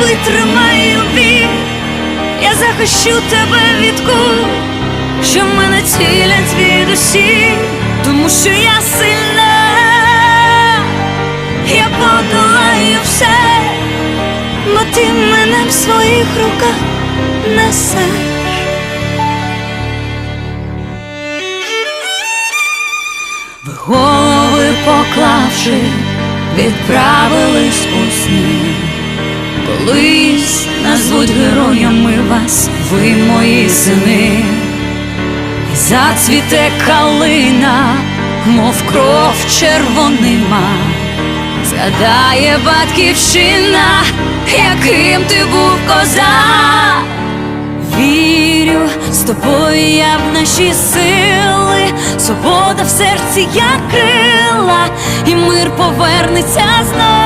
витримаю біль, я захищу тебе від куль, що мене цілять звідусі, тому що я сильна, я подолаю все, бо ти мене в своїх руках несеш. Ви голови поклавши, відправились у сни. Назвуть героями вас, ви мої сини, зацвіте калина, мов кров червонима, згадає батьківщина, яким ти був козак. Вірю, з тобою я в наші сили, свобода в серці, як крила, і мир повернеться знов.